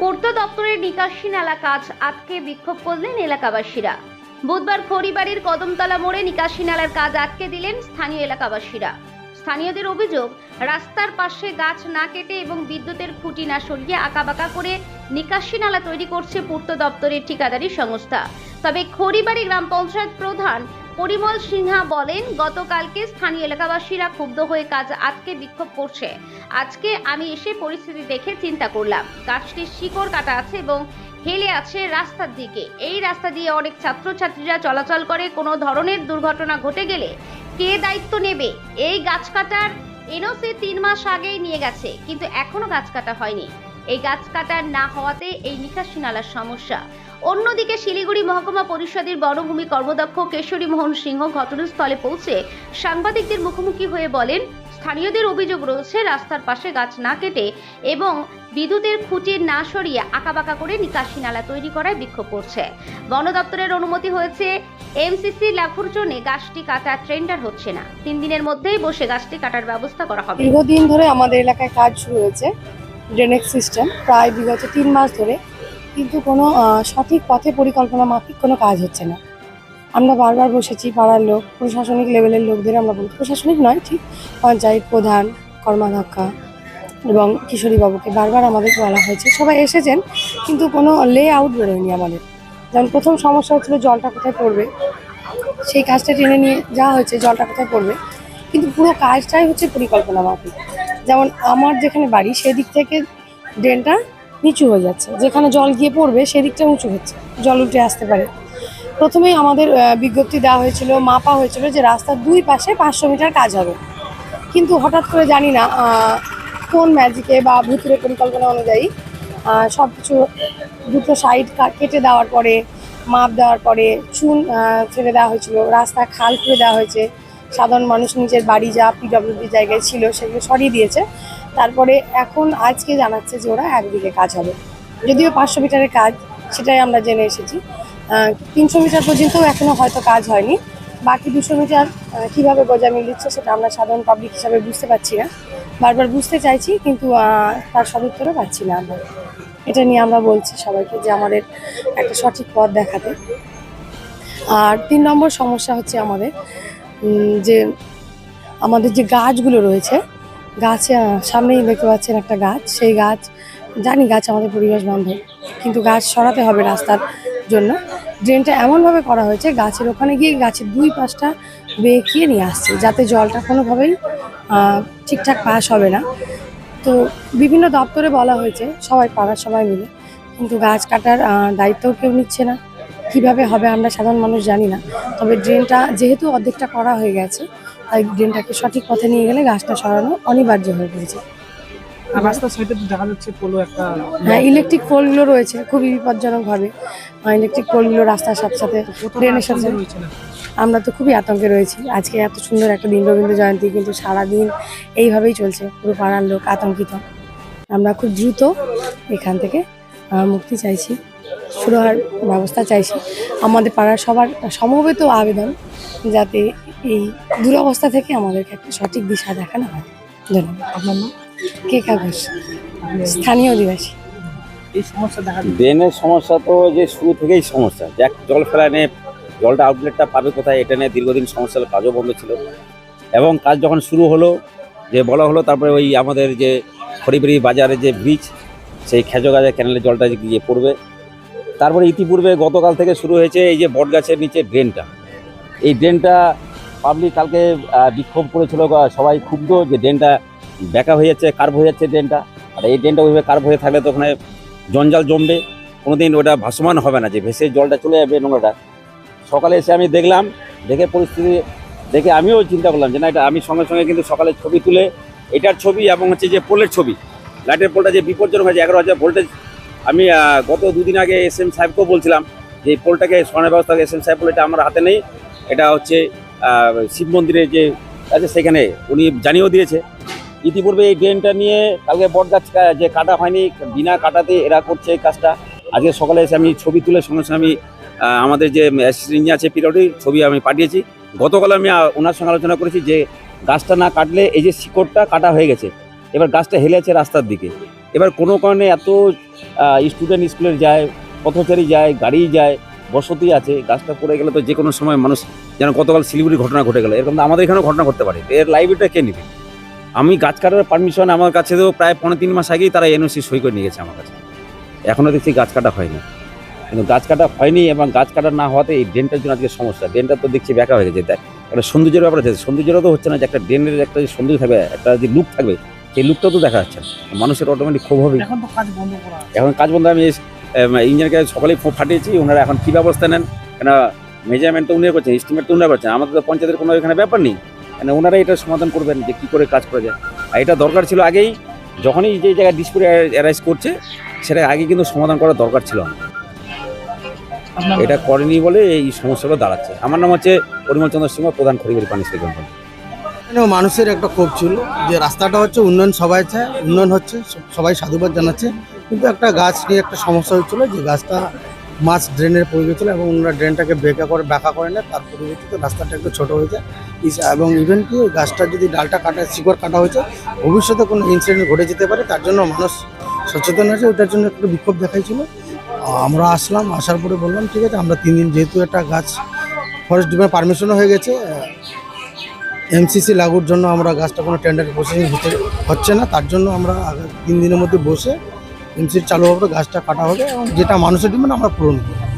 পূর্ত দপ্তরের নিকাশি নালা কাজ আটকে বিক্ষোভ করলেন এলাকাবাসীরা। বুধবার খড়িবাড়ির কদমতলা মোড়ে নিকাশি নালার কাজ আটকে দিলেন স্থানীয় এলাকাবাসীরা। স্থানীয়দের অভিযোগ, রাস্তার পাশে গাছ না কেটে এবং বিদ্যুতের খুঁটি না সরিয়ে আঁকাবাঁকা করে নিকাশি নালা তৈরি করছে পূর্ত দপ্তরের ঠিকাদারি সংস্থা। তবে খড়িবাড়ি গ্রাম পঞ্চায়েত প্রধান পরিমল সিনহা বলেন, গতকালকে স্থানীয় এলাকাবাসীরা ক্ষুব্ধ হয়ে কাজ আজকে বিক্ষোভ করছে। আজকে আমি এসে পরিস্থিতি দেখে চিন্তা করলাম। গাছটির শিকড় কাটা আছে এবং হেলে আছে রাস্তার দিকে। এই রাস্তা দিয়ে অনেক ছাত্রছাত্রীরা চলাচল করে। কোনো ধরনের দুর্ঘটনা ঘটে গেলে কে দায়িত্ব নেবে? এই গাছ কাটার এনওসি তিন মাস আগেই নিয়ে গেছে, কিন্তু এখনও গাছ কাটা হয়নি। এই গাছ কাটার না হওয়াতে এই নিকাশি নালার সমস্যা। অন্যদিকে শিলিগুড়ি মহকুমা পরিষদের বনভূমি কর্মদক্ষ কেশরী মোহন সিংহ ঘটনাস্থলে পৌঁছে সাংবাদিকদের মুখোমুখি হয়ে বলেন, স্থানীয়দের অভিযোগ রয়েছে, রাস্তার পাশে গাছ না কেটে এবং বিদ্যুতের খুঁটি না সরিয়ে আঁকাবাঁকা করে নিকাশি নালা তৈরি করায় বিক্ষোভ করছে। বন দপ্তরের অনুমতি হয়েছে, এমসিসি লাখুর জন্য গাছটি কাটার ট্রেন্ডার হচ্ছে না। তিন দিনের মধ্যেই বসে গাছটি কাটার ব্যবস্থা করা হবে। দীর্ঘদিন ধরে আমাদের এলাকায় কাজ শুরু হয়েছে ড্রেনেজ সিস্টেম প্রায় বিগত তিন মাস ধরে কিন্তু কোনো সঠিক পথে পরিকল্পনা মাফিক কোনো কাজ হচ্ছে না। আমরা বারবার বসেছি পাড়ার লোক, প্রশাসনিক লেভেলের লোকদের আমরা বলছি, প্রশাসনিক নয়, ঠিক? পঞ্চায়েত প্রধান, কর্মাধ্যক্ষা এবং কিশোরীবাবুকে বারবার আমাদের বলা হয়েছে। সবাই এসেছেন, কিন্তু কোনো লে আউট বেরোয়নি আমাদের। যেমন প্রথম সমস্যা হচ্ছিল জলটা কোথায় পড়বে? সেই কাজটা টেনে নিয়ে যাওয়া হয়েছে জলটা কোথায় পড়বে? কিন্তু পুরো কাজটাই হচ্ছে পরিকল্পনা মাফিক। যেমন আমার যেখানে বাড়ি, সেদিক থেকে ড্রেনটা নিচু হয়ে যাচ্ছে। যেখানে জল গিয়ে পড়বে, সেদিকটা উঁচু হচ্ছে। জল উঠে আসতে পারে। প্রথমেই আমাদের বিজ্ঞপ্তি দেওয়া হয়েছিল, মাপা হয়েছিল যে রাস্তার দুই পাশে পাঁচশো মিটার কাজ হবে। কিন্তু হঠাৎ করে জানি না কোন ম্যাজিকে বা ভুতুরে পরিকল্পনা অনুযায়ী সব কিছু দুটো সাইড কেটে দেওয়ার পরে, মাপ দেওয়ার পরে, চুন ফেলে দেওয়া হয়েছিল। রাস্তা খাল করে দেওয়া হয়েছে। সাধারণ মানুষ নিজের বাড়ি যা পিডব্লিউডি জায়গায় ছিল, সেগুলো সরিয়ে দিয়েছে। তারপরে এখন আজকে জানাচ্ছে যে ওরা একদিকে কাজ হবে। যদিও পাঁচশো মিটারের কাজ, সেটাই আমরা জেনে এসেছি। তিনশো মিটার পর্যন্তও এখনও হয়তো কাজ হয়নি। বাকি দুশো মিটার কীভাবে গজামিল দিচ্ছে সেটা আমরা সাধারণ পাবলিক হিসাবে বুঝতে পারছি না। বারবার বুঝতে চাইছি, কিন্তু তার সদুত্তরও পাচ্ছি না আমরা। এটা নিয়ে আমরা বলছি সবাইকে যে আমাদের একটা সঠিক পথ দেখাতে। আর তিন নম্বর সমস্যা হচ্ছে আমাদের যে আমাদের যে গাছগুলো রয়েছে গাছে সামনেই দেখতে পাচ্ছেন একটা গাছ। সেই গাছ, জানি গাছ আমাদের পরিবেশ বান্ধব, কিন্তু গাছ সরাতে হবে রাস্তার জন্য। ড্রেনটা এমনভাবে করা হয়েছে, গাছের ওখানে গিয়ে গাছের দুই পাশটা বেঁকিয়ে নিয়ে আসছে, যাতে জলটা কোনোভাবেই ঠিকঠাক পাস হবে না। তো বিভিন্ন দপ্তরে বলা হয়েছে, সবাই পাড়ার সবাই মিলে, কিন্তু গাছ কাটার দায়িত্বও কেউ নিচ্ছে না। কীভাবে হবে আমরা সাধারণ মানুষ জানি না। তবে ড্রেনটা যেহেতু অর্ধেকটা করা হয়ে গেছে তাই ড্রেনটাকে সঠিক পথে নিয়ে গেলে গাছটা সরানো অনিবার্য হয়ে পড়েছে। রাস্তার সাইডে তো দেখা যাচ্ছে পোলো একটা হ্যাঁ ইলেকট্রিক পোলগুলো রয়েছে খুবই বিপজ্জনকভাবে ইলেকট্রিক পোলগুলো রাস্তার সাথে সাথে ট্রেনের সাথে আমরা তো খুবই আতঙ্কে রয়েছি। আজকে এত সুন্দর একটা দিন রবীন্দ্র জয়ন্তী কিন্তু সারাদিন এইভাবেই চলছে পুরো পাড়ার লোক আতঙ্কিত। আমরা খুব দ্রুত এখান থেকে মুক্তি চাইছি। সুরাহার ব্যবস্থা চাইছি। আমাদের পাড়ার সবার সমবেত আবেদন যাতে এই দুরবস্থা থেকে আমাদেরকে একটা সঠিক দিশা দেখানো হয়। ধন্যবাদ। আপনার নাম? কে কাগজ স্থানীয় অধিবাসী। এই সমস্যা ড্রেনের সমস্যা তো যে শুরু থেকেই সমস্যা। যাক জল ফেলা নিয়ে জলটা আউটলেটটা পাবে কোথায় এটা নিয়ে দীর্ঘদিন সমস্যা হলো, কাজও বন্ধ ছিল। এবং কাজ যখন শুরু হলো যে বলা হলো তারপরে ওই আমাদের যে খড়িবাড়ি বাজারে যে ব্রিজ সেই খেজো গাছের ক্যানেলের জলটা যে গিয়ে পড়বে। তারপরে ইতিপূর্বে গতকাল থেকে শুরু হয়েছে এই যে বটগাছের নিচে ড্রেনটা। এই ড্রেনটা পাবলিক কালকে বিক্ষোভ করেছিল সবাই ক্ষুব্ধ যে ড্রেনটা ব্যাকা হয়ে যাচ্ছে কার্ভ হয়ে যাচ্ছে ড্রেনটা। আর এই ড্রেনটা ওইভাবে কার্ভ হয়ে থাকলে তো ওখানে জঞ্জাল জমবে। কোনোদিন ওটা ভাসমান হবে না, যে ভেসে জলটা চলে যাবে নোংরাটা। সকালে এসে আমি দেখলাম, দেখে পরিস্থিতি দেখে আমিও চিন্তা করলাম যে না, এটা আমি সঙ্গে সঙ্গে কিন্তু সকালে ছবি তুলে, এটার ছবি এবং হচ্ছে যে পোলের ছবি লাইটের পোলটা যে বিপজ্জনক হয়েছে, এগারো হাজার ভোল্টেজ আমি গত দুদিন আগে এস এম সাহেবকেও বলছিলাম যে পোলটাকে সরানোর ব্যবস্থা এস এম সাহেব এটা আমার হাতে নেই। এটা হচ্ছে শিব মন্দিরে যে, আছে সেখানে উনি জানিয়েও দিয়েছে। ইতিপূর্বে এই ড্রেনটা নিয়ে কালকে বট গাছ যে কাটা হয়নি, বিনা কাটাতে এরা করছে এই কাজটা। আজকে সকালে এসে আমি ছবি তুলে সঙ্গে সঙ্গে আমি আমাদের যে ইঞ্জিনিয়ার আছে পিরিয়ডের ছবি আমি পাঠিয়েছি। গতকাল আমি ওনার সঙ্গে আলোচনা করেছি যে গাছটা না কাটলে এই যে শিকড়টা কাটা হয়ে গেছে, এবার গাছটা হেলে আছে রাস্তার দিকে। এবার কোনো কারণে এত স্টুডেন্ট স্কুলের যায়, পথচারী যায় গাড়ি যায়, বসতি আছে, গাছটা পড়ে গেলে তো যে কোনো সময় মানুষ যেন গতকাল শিলিগুড়ি ঘটনা ঘটে গেল। এরকম আমাদের এখানেও ঘটনা ঘটতে পারে। এর লাইব্রেরিটা কে নেবে? আমি গাছ কাটার পারমিশন আমার কাছে তো প্রায় পনেরো তিন মাস আগেই তারা এনওসি সই করে নিয়ে গেছে আমার কাছে। এখনও দেখছি গাছ কাটা হয়নি। কিন্তু গাছ কাটা হয়নি এবং গাছ কাটা না হওয়াতে এই ড্রেনটার জন্য আজকে সমস্যা। ড্রেনটা তো দেখছি ব্যাকা হয়ে গেছে। দেখ, একটা সৌন্দর্যের ব্যাপার আছে। সৌন্দর্যটা তো হচ্ছে না যে একটা ড্রেনের একটা যে সৌন্দর্য থাকবে, একটা যে লুক থাকবে সেই লুকটাও তো দেখা যাচ্ছে মানুষের অটোমেটিক ক্ষোভ হবে এখন কাজ বন্ধ করা আছে। এখন কাজ বন্ধ আমি ইঞ্জিনিয়ারকে সকালেই ফাটিয়েছি ওনারা এখন কী ব্যবস্থা নেন? কেন মেজারমেন্ট তো উনিরা করছেন এস্টিমেট তো উনারা করছেন আমাদের তো পঞ্চায়েতের কোনো এখানে ব্যাপার নেই। কেন ওনারা এটা সমাধান করবেন যে কী করে কাজ করা যায়। আর এটা দরকার ছিল আগেই যখনই যে জায়গায় ডিসপুট অ্যারাইজ করছে সেটা আগে কিন্তু সমাধান করা দরকার ছিল এটা করেনি বলে এই সমস্যাগুলো দাঁড়াচ্ছে। আমার নাম হচ্ছে পরিমল চন্দ্র সিংহ প্রধান খড়িবাড়ি পানি সেচ কোম্পানি এখানেও মানুষের একটা ক্ষোভ ছিল যে রাস্তাটা হচ্ছে উন্নয়ন সবাই চায়, উন্নয়ন হচ্ছে সবাই সাধুবাদ জানাচ্ছে। কিন্তু একটা গাছ নিয়ে একটা সমস্যা হচ্ছিল যে গাছটা মাছ ড্রেনের পড়ে গেছিল এবং ওনারা ড্রেনটাকে বেঁকা করে ব্যাকা করে নেয়, তার পরিবর্তিতে রাস্তাটা একটু ছোটো হয়ে যায়। এবং ইভেন কি গাছটা যদি ডালটা কাটা, শিকড় কাটা হয়েছে ভবিষ্যতে কোনো ইনসিডেন্ট ঘটে যেতে পারে, তার জন্য মানুষ সচেতন আছে ওটার জন্য একটু বিক্ষোভ দেখাইছিল। আমরা আসলাম, আসার পরে বললাম, ঠিক আছে, আমরা তিন দিন যেহেতু একটা গাছ ফরেস্ট ডিপার্টমেন্ট পারমিশনও হয়ে গেছে এমসিসি লাগুর জন্য আমরা গাছটা কোনো টেন্ডার প্রসেসিং হতে হচ্ছে না, তার জন্য আমরা তিন দিনের মধ্যে বসে এমসির চালু হবে গাছটা কাটা হবে এবং যেটা মানুষের ডিমান্ড আমরা পূরণ করব।